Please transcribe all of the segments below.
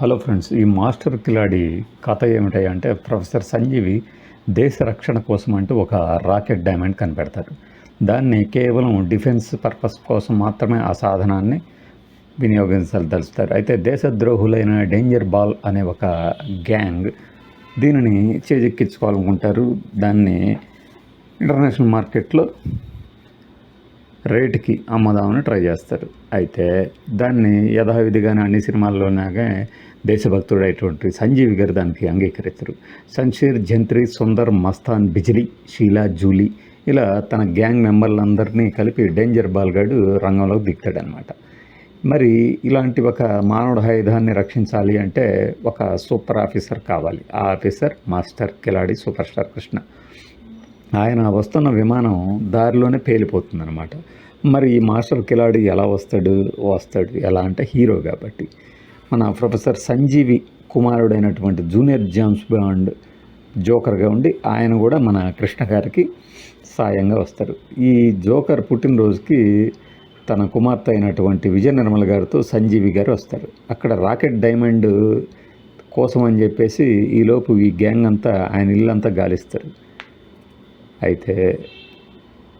Hello friends ఈ master కిలాడి కథ ఏమిటాయంటే ప్రొఫెసర్ సంజీవి దేశ రక్షణ కోసం అంటూ ఒక రాకెట్ డైమండ్ కనిపెడతారు. దాన్ని కేవలం డిఫెన్స్ పర్పస్ కోసం మాత్రమే ఆ సాధనాన్ని వినియోగించదలుస్తారు అయితే దేశద్రోహులైన డేంజర్ బాల్ అనే ఒక గ్యాంగ్ దీనిని చేజెక్కించుకోవాలనుకుంటారు. దాన్ని ఇంటర్నేషనల్ మార్కెట్లో రేటుకి అమ్మదామని ట్రై చేస్తారు. అయితే దాన్ని యథావిధిగానే అన్ని సినిమాల్లోనాగా దేశభక్తుడైనటువంటి సంజీవి గారు దానికి అంగీకరిస్తారు. సంషీర్ జంత్రి సుందర్ మస్తాన్ బిజిలీ షీలా జూలీ ఇలా తన గ్యాంగ్ మెంబర్లందరినీ కలిపి డేంజర్ బాల్గాడు రంగంలోకి దిగుతాడనమాట మరి ఇలాంటి ఒక మానవుడు ఆయుధాన్ని రక్షించాలి అంటే ఒక సూపర్ ఆఫీసర్ కావాలి. ఆ officer master Kiladi super star Krishna. ఆయన వస్తున్న విమానం దారిలోనే పేలిపోతుందన్నమాట. మరి ఈ మాస్టర్ కిలాడి ఎలా వస్తాడు వస్తాడు ఎలా అంటే హీరో కాబట్టి. మన ప్రొఫెసర్ సంజీవి కుమారుడైనటువంటి జూనియర్ జామ్స్ బాండ్ జోకర్గా ఉండి ఆయన కూడా మన కృష్ణ గారికి సాయంగా వస్తారు ఈ జోకర్ పుట్టినరోజుకి తన కుమార్తె అయినటువంటి విజయ నిర్మల గారితో సంజీవి గారు వస్తారు. అక్కడ రాకెట్ డైమండ్ కోసం అని చెప్పేసి ఈలోపు ఈ గ్యాంగ్ అంతా ఆయన ఇల్లంతా గాలిస్తారు. అయితే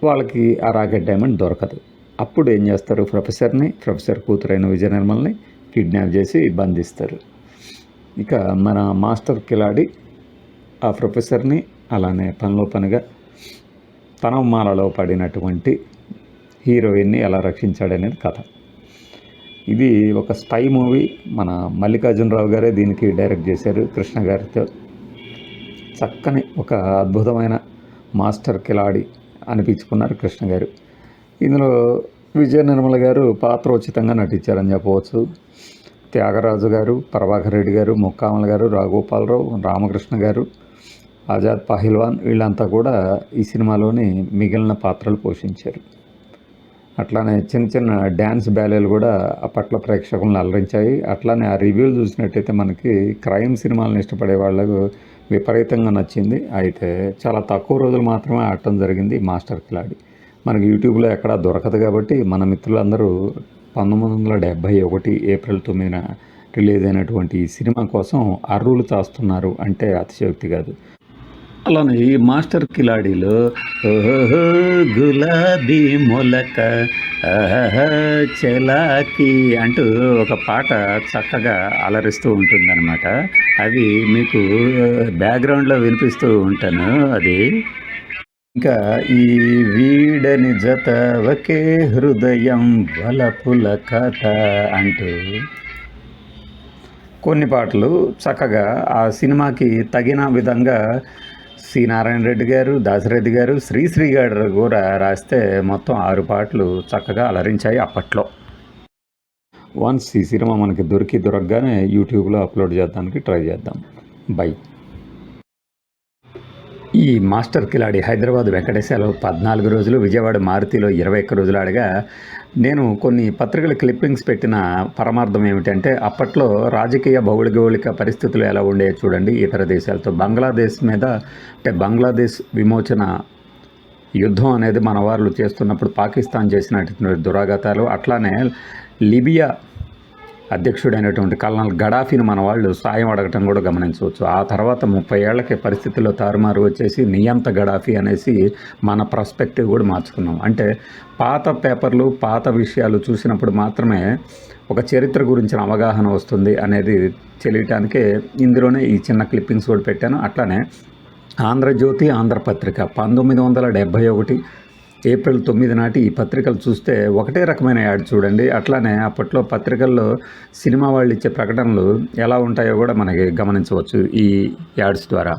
వాళ్ళకి ఆ రాకెట్ డైమండ్ దొరకదు. అప్పుడు ఏం చేస్తారు ప్రొఫెసర్ని ప్రొఫెసర్ కూతురైన విజయ నిర్మల్ని కిడ్నాప్ చేసి బంధిస్తారు. ఇక మన మాస్టర్ కిలాడి ఆ ప్రొఫెసర్ని అలానే పనిలో పనిగా తనమ్మాలలో పడినటువంటి హీరోయిన్ని ఎలా రక్షించాడనేది కథ. ఇది ఒక స్పై మూవీ. మన మల్లికార్జునరావు గారే దీనికి డైరెక్ట్ చేశారు కృష్ణ గారితో. చక్కని ఒక అద్భుతమైన మాస్టర్ కిలాడి అనిపించుకున్నారు కృష్ణ గారు. ఇందులో విజయ నిర్మల గారు పాత్రోచితంగా నటించారని చెప్పవచ్చు. త్యాగరాజు గారు ప్రభాకర్ రెడ్డి గారు ముక్కామల గారు రాఘోపాలరావు రామకృష్ణ గారు ఆజాద్ పాహిల్వాన్ వీళ్ళంతా కూడా ఈ సినిమాలోని మిగిలిన పాత్రలు పోషించారు. అట్లానే చిన్న చిన్న డ్యాన్స్ బ్యాలేలు కూడా అప్పట్లో ప్రేక్షకులను అలరించాయి. అట్లానే ఆ రివ్యూలు చూసినట్టయితే మనకి క్రైమ్ సినిమాలను ఇష్టపడే వాళ్ళకు విపరీతంగా నచ్చింది. అయితే చాలా తక్కువ రోజులు మాత్రమే ఆడటం జరిగింది మాస్టర్ కిలాడి. మనకి యూట్యూబ్లో ఎక్కడా దొరకదు కాబట్టి మన మిత్రులందరూ పంతొమ్మిది వందల డెబ్భై ఒకటి ఏప్రిల్ తొమ్మిదిన రిలీజ్ అయినటువంటి ఈ సినిమా కోసం అర్రులు తాస్తున్నారు అంటే అతిశయోక్తి కాదు. అలానే ఈ మాస్టర్ కిలాడీలో గులాబీ మొలక చెలాకి అంటూ ఒక పాట చక్కగా అలరిస్తూ ఉంటుందన్నమాట. అది మీకు బ్యాక్గ్రౌండ్లో వినిపిస్తూ ఉంటాను. అది ఇంకా ఈ వీడని జత ఒకే హృదయం వలపుల కథ అంటూ కొన్ని పాటలు చక్కగా ఆ సినిమాకి తగిన విధంగా సి నారాయణ రెడ్డి గారు దాసరెడ్డి గారు శ్రీశ్రీ గారు కూడా రాస్తే మొత్తం ఆరు పాటలు చక్కగా అలరించాయి అప్పట్లో. వన్స్ ఈ సినిమా మనకి దొరికి దొరకగానే యూట్యూబ్లో అప్లోడ్ చేద్దానికి ట్రై చేద్దాం. బై. ఈ మాస్టర్ కిలాడి హైదరాబాద్ వెంకటేశాలు పద్నాలుగు రోజులు విజయవాడ మారుతిలో ఇరవై ఒక్క రోజులు ఆడగా నేను కొన్ని పత్రికల క్లిప్పింగ్స్ పెట్టిన పరమార్థం ఏమిటంటే అప్పట్లో రాజకీయ భౌగోళిక పరిస్థితులు ఎలా ఉండేవి చూడండి. ఇతర దేశాలతో బంగ్లాదేశ్ మీద అంటే బంగ్లాదేశ్ విమోచన యుద్ధం అనేది మన వాళ్ళు చేస్తున్నప్పుడు పాకిస్తాన్ చేసినటువంటి దురాఘాతాలు అట్లానే లిబియా అధ్యక్షుడైనటువంటి కల్నల్ గడాఫీని మన వాళ్ళు సాయం అడగటం కూడా గమనించవచ్చు. ఆ తర్వాత ముప్పై ఏళ్ళకి పరిస్థితుల్లో తారుమారు వచ్చేసి నియంత గడాఫీ అనేసి మన ప్రస్పెక్టివ్ కూడా మార్చుకున్నాం. అంటే పాత పేపర్లు పాత విషయాలు చూసినప్పుడు మాత్రమే ఒక చరిత్ర గురించిన అవగాహన వస్తుంది అనేది తెలియటానికే ఇందులోనే ఈ చిన్న క్లిప్పింగ్స్ కూడా పెట్టాను. అట్లానే ఆంధ్రజ్యోతి ఆంధ్రపత్రిక పంతొమ్మిది వందల డెబ్భై ఒకటి ఏప్రిల్ తొమ్మిది నాటి ఈ పత్రికలు చూస్తే ఒకటే రకమైన యాడ్ చూడండి. అట్లానే అప్పట్లో పత్రికల్లో సినిమా వాళ్ళు ఇచ్చే ప్రకటనలు ఎలా ఉంటాయో కూడా మనకి గమనించవచ్చు ఈ యాడ్స్ ద్వారా.